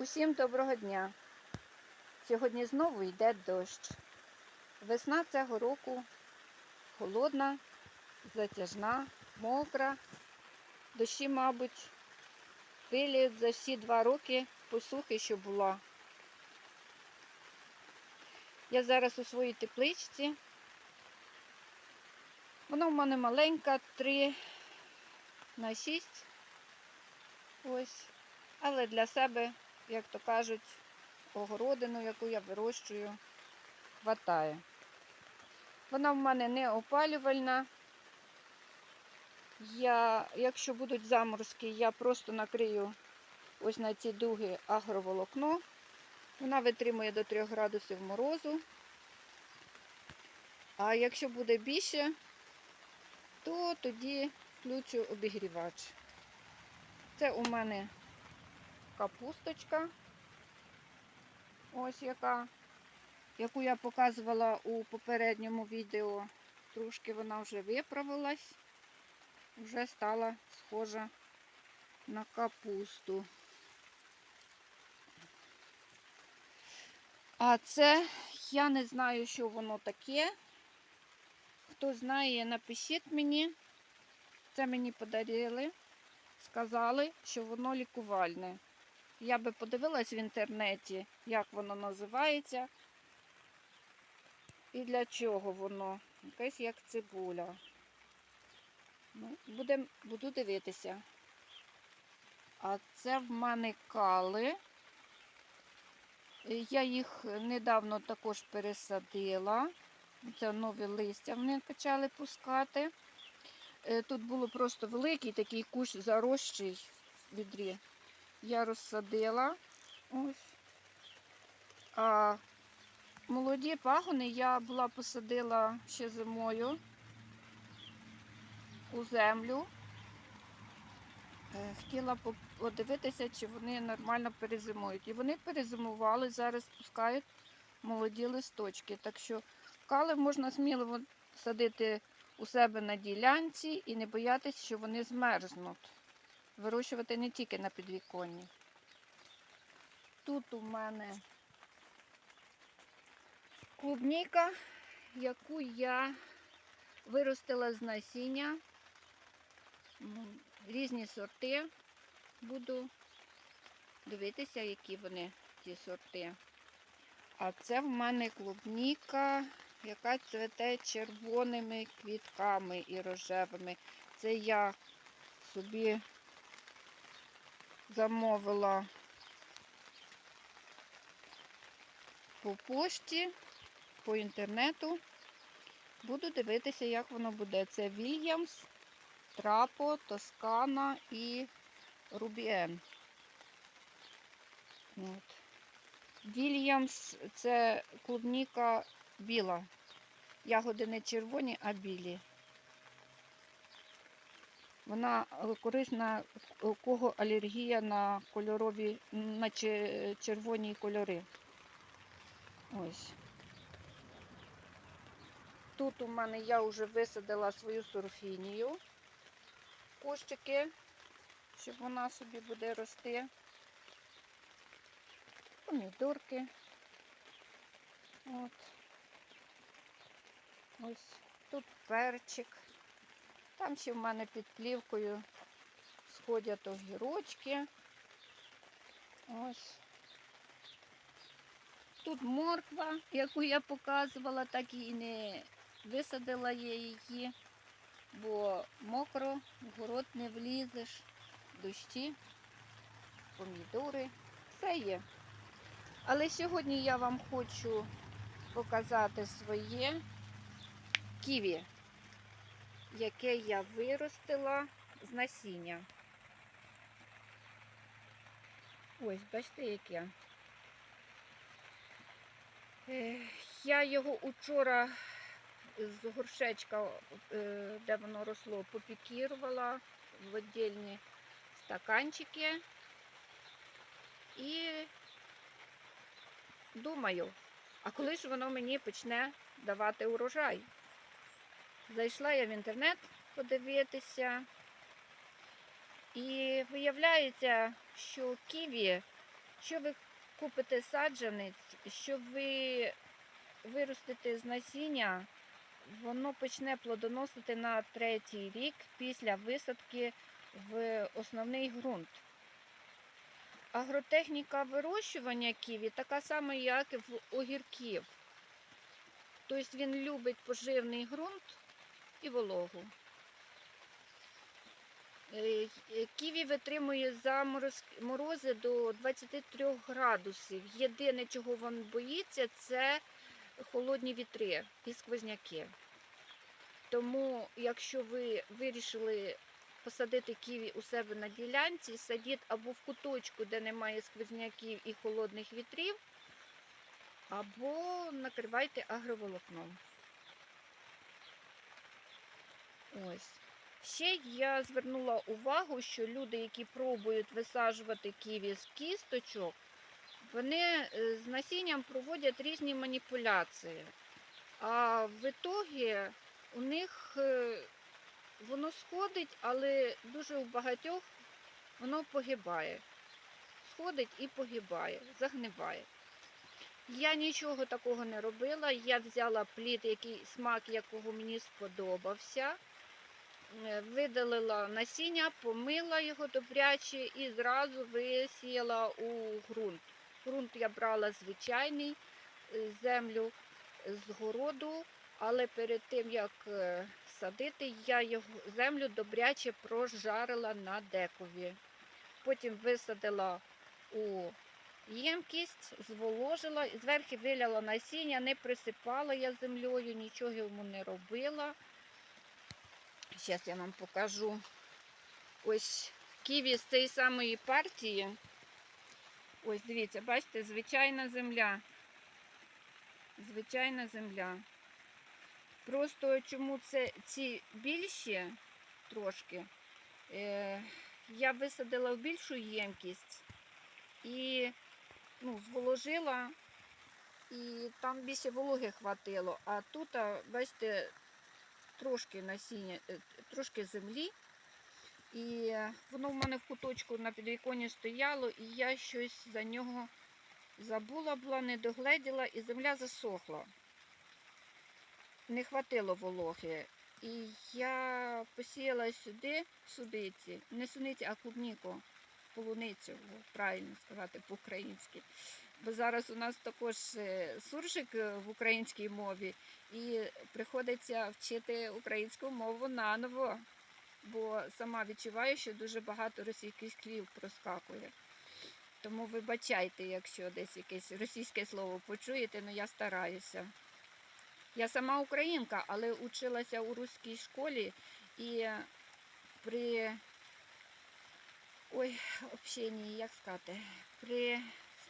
Усім доброго дня! Сьогодні знову йде дощ. Весна цього року холодна, затяжна, мокра. Дощі, мабуть, виліють за всі два роки посухи, що була. Я зараз у своїй тепличці. Вона в мене маленька, 3 на 6. Ось. Але для себе, як то кажуть, огородину, яку я вирощую, хватає. Вона в мене не опалювальна. Я, якщо будуть заморозки, я просто накрию ось на ці дуги агроволокно. Вона витримує до 3 градусів морозу. А якщо буде більше, то тоді включу обігрівач. Це у мене капусточка. Ось яка, яку я показувала у попередньому відео. Трошки вона вже виправилась, вже стала схожа на капусту. А це я не знаю, що воно таке. Хто знає, напишіть мені. Це мені подарили. Сказали, що воно лікувальне. Я би подивилась в інтернеті, як воно називається і для чого воно. Якесь як цибуля. Ну, будем, буду дивитися. А це в мене кали. Я їх недавно також пересадила. Це нові листя вони почали пускати. Е, Тут було просто великий такий кущ зарощий в відрі. Я розсадила. Ось. А молоді пагони я була посадила ще зимою у землю. Е, Хотіла подивитися, чи вони нормально перезимують. І вони перезимували, зараз пускають молоді листочки. Так що кали можна сміливо садити у себе на ділянці і не боятися, що вони змерзнуть. Вирощувати не тільки на підвіконні. Тут у мене клубніка, яку я виростила з насіння. Різні сорти. Буду дивитися, які вони ті сорти. А це в мене клубніка, яка цвете червоними квітками і рожевими. Це я собі замовила по пошті, по інтернету. Буду дивитися, як воно буде. Це Вільямс, Трапо, Тоскана і Рубіен. От. Вільямс це клубніка біла. Ягоди не червоні, а білі. Вона е, корисна, у кого алергія на кольорові, на червоні кольори. Ось. Тут у мене я вже висадила свою сурфінію. Кущики, щоб вона собі буде рости. Помідорки. От. Ось тут перчик. Там ще в мене під плівкою сходять огірочки. Ось. Тут морква, яку я показувала, так і не висадила я її, бо мокро, в город не влізеш, дощі, помідори, все є. Але сьогодні я вам хочу показати своє ківі яке я виростила з насіння. Ось, бачите, яке. Е, Я його учора з горшечка, е, де воно росло, попікірувала в віддільні стаканчики. І думаю, а коли ж воно мені почне давати урожай? Зайшла я в інтернет подивитися. І виявляється, що ківі Якщо ви купите саджанець, що ви виростете з насіння, воно почне плодоносити на третій рік після висадки в основний ґрунт. Агротехніка вирощування ківі така сама, як і в огірків. Тобто він любить поживний ґрунт і вологу. Е, Ківі витримує замороз, морози до 23 градусів. Єдине, чого він боїться, це холодні вітри і сквозняки. Тому, якщо ви вирішили посадити ківі у себе на ділянці, садіть або в куточку, де немає сквозняків і холодних вітрів, або накривайте агроволокном. Ось. Ще я звернула увагу, що люди, які пробують висаджувати ківі з кісточок, вони е, з насінням проводять різні маніпуляції. А в ітогі у них е, воно сходить, але дуже у багатьох воно погибає. Сходить і погибає, загниває. Я нічого такого не робила. Я взяла плід, який смак якого мені сподобався. Е, Видалила насіння, помила його добряче і зразу висіяла у ґрунт. Ґрунт я брала звичайний, е, землю з городу, але перед тим як е, садити, я його землю добряче прожарила на декові. Потім висадила у ємкість, зволожила, зверху виляла насіння, не присипала я землею, нічого йому не робила. Зараз я вам покажу. Ось ківі з цієї самої партії. Ось дивіться, бачите, звичайна земля. Звичайна земля. Просто чому це ці більші трошки, е, я висадила в більшу ємкість і ну, зволожила, і там більше вологи хватило. А тут, бачите, трошки насіння, е, трошки землі. І воно в мене в куточку на підвіконні стояло, і я щось за нього забула була, не догледіла, і земля засохла. Не хватило вологи. І я посіяла сюди судиці, не суниці, а клубніку, полуницю, правильно сказати по-українськи. Бо зараз у нас також е, суржик е, в українській мові, і приходиться вчити українську мову наново, бо сама відчуваю, що дуже багато російських слів проскакує. Тому вибачайте, якщо десь якесь російське слово почуєте, але я стараюся. Я сама українка, але училася у руській школі і при ой, общенні, як сказати, при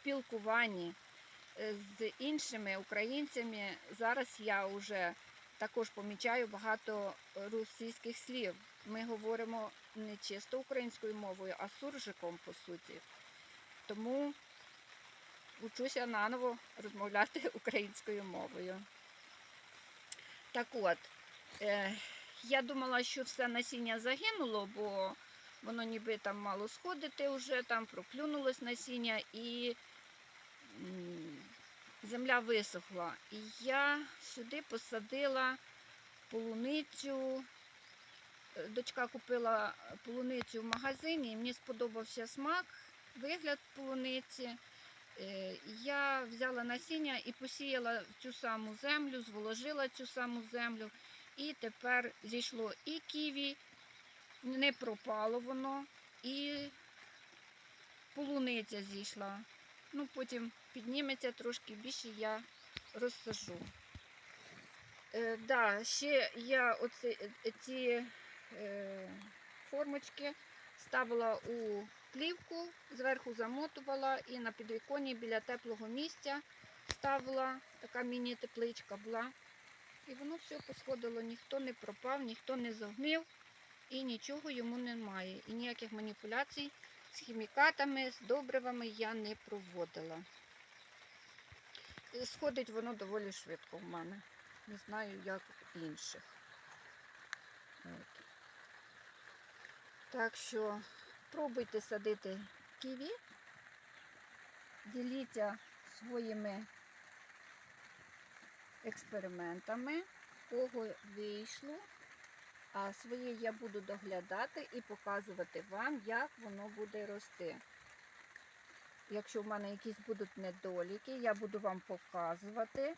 спілкуванні е, з іншими українцями зараз я вже також помічаю багато російських слів. Ми говоримо не чисто українською мовою, а суржиком по суті. Тому учуся наново розмовляти українською мовою. Так от, е, я думала, що все насіння загинуло, бо воно ніби там мало сходити вже, там проклюнулось насіння і земля висохла. І я сюди посадила полуницю. Е, Дочка купила полуницю в магазині, і мені сподобався смак, вигляд полуниці. Е, Я взяла насіння і посіяла цю саму землю, зволожила цю саму землю. І тепер зійшло і ківі, не пропало воно, і полуниця зійшла. Ну, потім підніметься трошки більше, я розсажу. Е, да, ще я оці, е, ці е, формочки ставила у плівку, зверху замотувала і на підвіконні біля теплого місця ставила, така міні-тепличка була. І воно все посходило, ніхто не пропав, ніхто не загнив і нічого йому немає. І ніяких маніпуляцій з хімікатами, з добривами я не проводила. Сходить воно доволі швидко в мене. Не знаю, як у інших. От. Так що пробуйте садити ківі. Діліться своїми експериментами, кого вийшло. Своє я буду доглядати і показувати вам, як воно буде рости. Якщо в мене якісь будуть недоліки, я буду вам показувати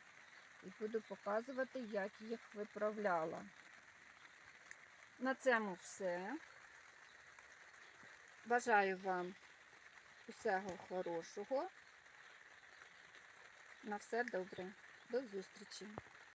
і буду показувати, як їх виправляла. На цьому все. Бажаю вам усього хорошого. На все добре. До зустрічі!